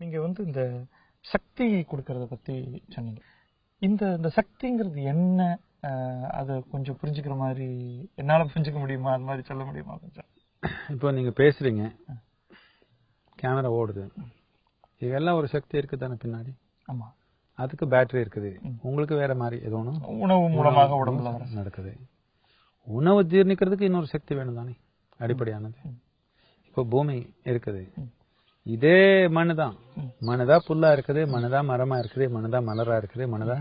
நீங்க வந்து இந்த சக்தி கொடுக்கறத பத்தி சொன்னீங்க. இந்த இந்த சக்திங்கிறது என்ன? அதை கொஞ்சம் புரிஞ்சுக்கிற மாதிரி என்னால புரிஞ்சுக்க முடியுமா? அது மாதிரி சொல்ல முடியுமா கொஞ்சம்? இப்போ நீங்க பேசுறீங்க. கேமரா ஓடுது. இதெல்லாம் ஒரு சக்தி இருக்கு தானே பின்னாடி? ஆமா. அதுக்கு பேட்டரி இருக்குது. உங்களுக்கு வேற மாதிரி ஏதோ ஒன்று உணவு மூலமாக உடம்புல நடக்குது. உணவு ஜீர்ணிக்கிறதுக்கு இன்னொரு சக்தி வேணும் தானே அடிப்படையானது இப்போ பூமி இருக்குது. இதே மண்ணு தான் மண்ணுதா புல்லா இருக்குது மண்ணுதா மரமா இருக்குது மண்ணுதா மலரா இருக்குது மண்ணுதா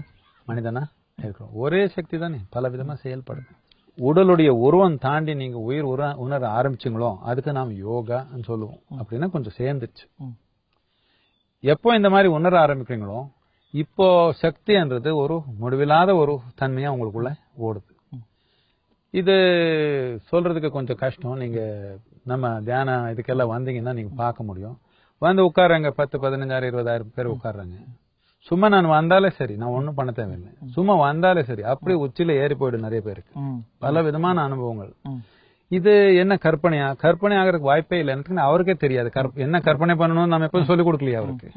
மனிதனா இருக்கிறோம். ஒரே சக்தி தானே பல விதமா செயல்படுது. உடலுடைய உருவம் தாண்டி நீங்க உயிர் உர உணர ஆரம்பிச்சீங்களோ அதுக்கு நாம் யோகான்னு சொல்லுவோம். அப்படின்னா கொஞ்சம் சேர்ந்துச்சு. எப்போ இந்த மாதிரி உணர ஆரம்பிக்கிறீங்களோ இப்போ சக்தின்றது ஒரு முடிவில்லாத ஒரு தன்மையா உங்களுக்குள்ள ஓடுது. இது சொல்றதுக்கு கொஞ்சம் கஷ்டம். நீங்க நம்ம தியான இதுக்கெல்லாம் வந்தீங்கன்னா நீங்க பார்க்க முடியும். வந்து உட்காருங்க பத்து பதினஞ்சாயிரம் இருபதாயிரம் பேர் உட்கார்றாங்க. சும்மா நான் வந்தாலே சரி நான் ஒண்ணும் பண்ண தேவையில்லை. சும்மா வந்தாலே சரி அப்படியே உச்சியில ஏறி போயிடும் நிறைய பேருக்கு. பல விதமான அனுபவங்கள். இது என்ன கற்பனையா? கற்பனை ஆகிறதுக்கு வாய்ப்பே இல்லை எனக்கு அவருக்கே தெரியாது. என்ன கற்பனை பண்ணணும்னு நம்ம எப்பவும் சொல்லிக் கொடுக்கலையே அவருக்கு.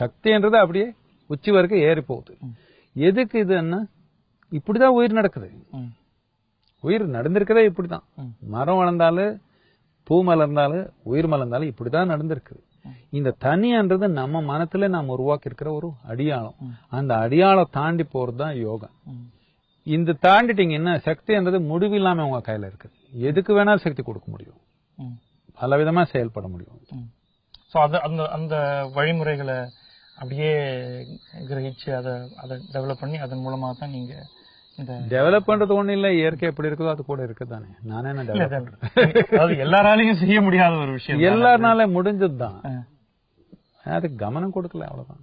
சக்தின்றது அப்படியே உச்சி வரைக்கும் ஏறி போகுது. எதுக்கு இது என்ன? இப்படிதான் உயிர் நடக்குது. உயிர் நடந்திருக்கதே இப்படிதான். மரம் வளர்ந்தாலும் பூ மலர்ந்தாலும் உயிர் மலர்ந்தாலும் இப்படிதான் நடந்திருக்குது இந்த தனின்றது நம்ம மனத்துல நாம் உருவாக்கி இருக்கிற ஒரு அடியாளம். அந்த அடியாளம் தாண்டி போறது தான் யோகா. இந்த தாண்டிட்டீங்க என்ன சக்தின்றது முடிவில்லாம உங்க கையில இருக்குது. எதுக்கு வேணாலும் சக்தி கொடுக்க முடியும். பல விதமா செயல்பட முடியும். ஸோ அது அந்த அந்த வழிமுறைகளை அப்படியே கிரகிச்சு அதை அதை டெவலப் பண்ணி அதன் மூலமா தான் நீங்க டெவலப் பண்றது ஒண்ணு இல்ல இயற்கை எப்படி இருக்குதோ அது கூட இருக்குதானே. நானே என்ன டெவலப் அது- அதாவது எல்லாராலையும் செய்ய முடியாத ஒரு விஷயம். எல்லாருனால முடிஞ்சதுதான். அதுக்கு கவனம் கொடுக்கல அவ்வளவுதான்.